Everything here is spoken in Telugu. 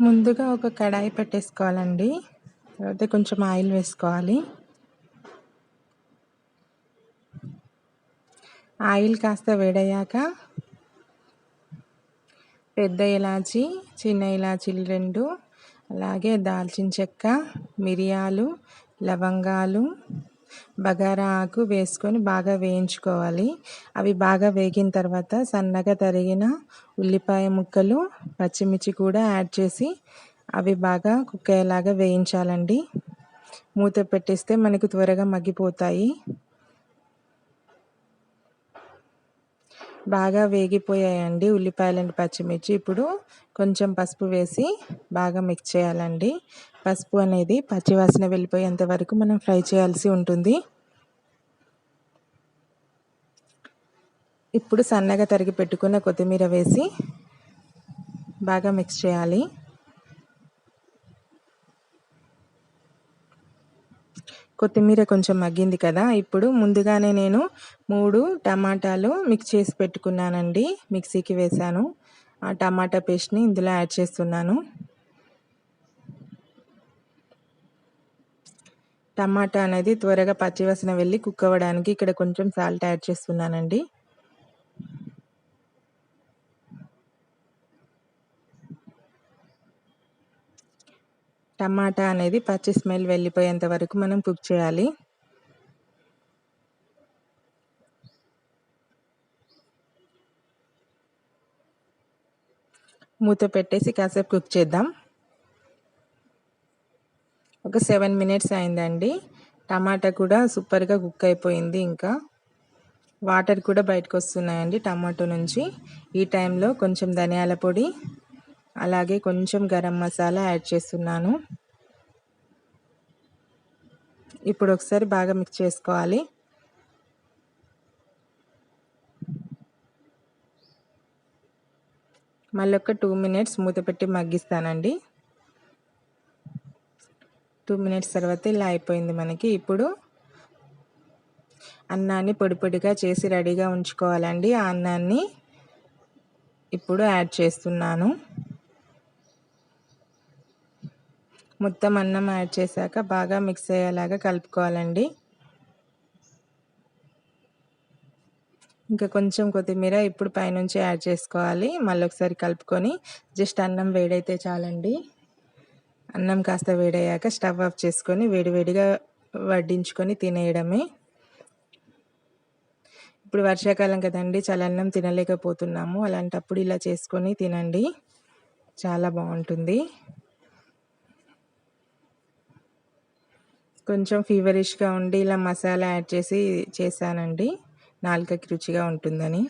ముందుగా ఒక కడాయి పెట్టేసుకోవాలండి. తర్వాత కొంచెం ఆయిల్ వేసుకోవాలి. ఆయిల్ కాస్త వేడయ్యాక పెద్ద ఇలాచి చిన్న ఇలాచీలు రెండు అలాగే దాల్చిన చెక్క మిరియాలు లవంగాలు బగారా ఆకు వేసుకొని బాగా వేయించుకోవాలి. అవి బాగా వేగిన తర్వాత సన్నగా తరిగిన ఉల్లిపాయ ముక్కలు పచ్చిమిర్చి కూడా యాడ్ చేసి అవి బాగా కుక్ అయ్యేలాగా వేయించాలండి. మూత పెట్టేస్తే మనకు త్వరగా మగ్గిపోతాయి. బాగా వేగిపోయాయండి ఉల్లిపాయలు పచ్చిమిర్చి. ఇప్పుడు కొంచెం పసుపు వేసి బాగా మిక్స్ చేయాలండి. పసుపు అనేది పచ్చివాసన వెళ్ళిపోయేంత వరకు మనం ఫ్రై చేయాల్సి ఉంటుంది. ఇప్పుడు సన్నగా తరిగి పెట్టుకున్న కొత్తిమీర వేసి బాగా మిక్స్ చేయాలి. కొత్తిమీర కొంచెం మగ్గింది కదా ఇప్పుడు ముందుగానే నేను మూడు టమాటాలు మిక్స్ చేసి పెట్టుకున్నానండి మిక్సీకి వేశాను. ఆ టమాటా పేస్ట్ని ఇందులో యాడ్ చేస్తున్నాను. టమాటా అనేది త్వరగా పచ్చివాసన వెళ్ళి కుక్ అవ్వడానికి ఇక్కడ కొంచెం సాల్ట్ యాడ్ చేస్తున్నానండి. టమాటా అనేది పచ్చి స్మెల్ వెళ్ళిపోయేంత వరకు మనం కుక్ చేయాలి. మూత పెట్టేసి కాసేపు కుక్ చేద్దాం. ఒక సెవెన్ మినిట్స్ అయిందండి. టమాటా కూడా సూపర్గా కుక్ అయిపోయింది ఇంకా. వాటర్ కూడా బయటకు వస్తున్నాయండి టమాటో నుంచి. ఈ టైంలో కొంచెం ధనియాల పొడి అలాగే కొంచెం గరం మసాలా యాడ్ చేస్తున్నాను. ఇప్పుడు ఒకసారి బాగా మిక్స్ చేసుకోవాలి. మళ్ళీ ఒక టూ మినిట్స్ మూత పెట్టి మగ్గిస్తానండి. టూ మినిట్స్ తర్వాత ఇలా అయిపోయింది మనకి. ఇప్పుడు అన్నాన్ని పొడి పొడిగా చేసి రెడీగా ఉంచుకోవాలండి. ఆ అన్నాన్ని ఇప్పుడు యాడ్ చేస్తున్నాను. మొత్తం అన్నం యాడ్ చేశాక బాగా మిక్స్ అయ్యేలాగా కలుపుకోవాలండి. ఇంకా కొంచెం కొత్తిమీర ఇప్పుడు పైనుంచి యాడ్ చేసుకోవాలి. మళ్ళీ ఒకసారి కలుపుకొని జస్ట్ అన్నం వేడైతే చాలండి. అన్నం కాస్త వేడయ్యాక స్టవ్ ఆఫ్ చేసుకొని వేడివేడిగా వడ్డించుకొని తినేయడమే. ఇప్పుడు వర్షాకాలం కదండి చాలా అన్నం తినలేకపోతున్నాము. అలాంటప్పుడు ఇలా చేసుకొని తినండి. చాలా బాగుంటుంది. కొంచెం ఫీవరిష్గా ఉండి ఇలా మసాలా యాడ్ చేసి చేశానండి. నాలుకకి రుచిగా ఉంటుందని.